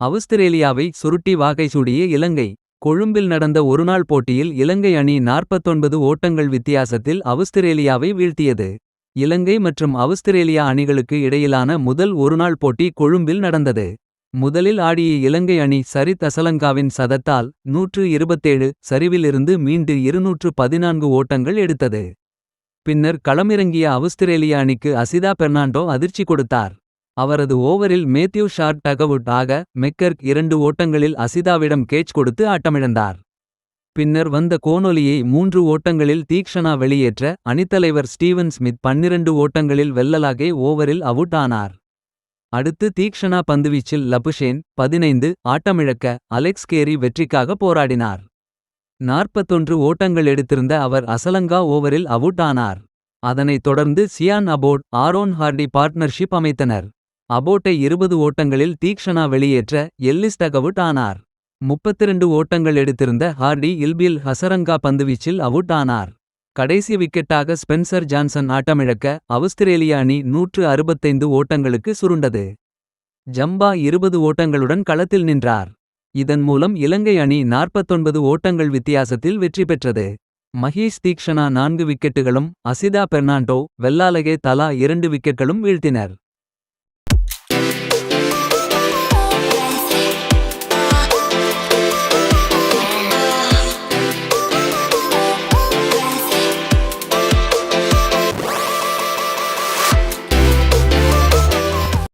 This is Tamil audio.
அவுஸ்திரேலியாவை சுருட்டி வாகை சூடிய இலங்கை. கொழும்பில் நடந்த ஒருநாள் போட்டியில் இலங்கை அணி 49 ஓட்டங்கள் வித்தியாசத்தில் அவுஸ்திரேலியாவை வீழ்த்தியது. இலங்கை மற்றும் அவுஸ்திரேலியா அணிகளுக்கு இடையிலான முதல் ஒருநாள் போட்டி கொழும்பில் நடந்தது. முதலில் ஆடிய இலங்கை அணி சரித் அசலங்காவின் சதத்தால் 127 சரிவிலிருந்து மீண்டு 214 ஓட்டங்கள் எடுத்தது. பின்னர் களமிறங்கிய அவுஸ்திரேலிய அணிக்கு அசிதா பெர்னாண்டோ அதிர்ச்சி கொடுத்தார். அவரது ஓவரில் மேத்யூ ஷார்ட் டகவுட் ஆக மெக்கர்க் இரண்டு ஓட்டங்களில் அசிதாவிடம் கேட்ச் கொடுத்து ஆட்டமிழந்தார். பின்னர் வந்த கோனொலியை மூன்று ஓட்டங்களில் தீக்ஷணா வெளியேற்ற அணித்தலைவர் ஸ்டீவன் ஸ்மித் 12 ஓட்டங்களில் வெல்லலாகே ஓவரில் அவுட் ஆனார். அடுத்து தீக்ஷணா பந்துவீச்சில் லபுஷேன் 15 ஆட்டமிழக்க அலெக்ஸ் கேரி வெற்றிக்காக போராடினார். 41 ஓட்டங்கள் எடுத்திருந்த அவர் அசலங்கா ஓவரில் அவுட் ஆனார். அதனைத் தொடர்ந்து Sean Abbott Aaron Hardie partnership அமைத்தனர். அபோட்டை 20 ஓட்டங்களில் தீக்ஷணா வெளியேற்ற எல்லிஸ் டகவுட் ஆனார். 32 ஓட்டங்கள் எடுத்திருந்த ஹார்டி இல்பில் ஹசரங்கா பந்துவீச்சில் அவுட் ஆனார். கடைசி விக்கெட்டாக ஸ்பென்சர் ஜான்சன் ஆட்டமிழக்க அவுஸ்திரேலிய அணி 165 ஓட்டங்களுக்கு சுருண்டது. ஜம்பா 20 ஓட்டங்களுடன் களத்தில் நின்றார். இதன் மூலம் இலங்கை அணி 49 ஓட்டங்கள் வித்தியாசத்தில் வெற்றி பெற்றது. மகேஷ் தீக்ஷணா நான்கு விக்கெட்டுகளும் அசிதா பெர்னாண்டோ வெல்லாலகே தலா இரண்டு விக்கெட்களும் வீழ்த்தினர்.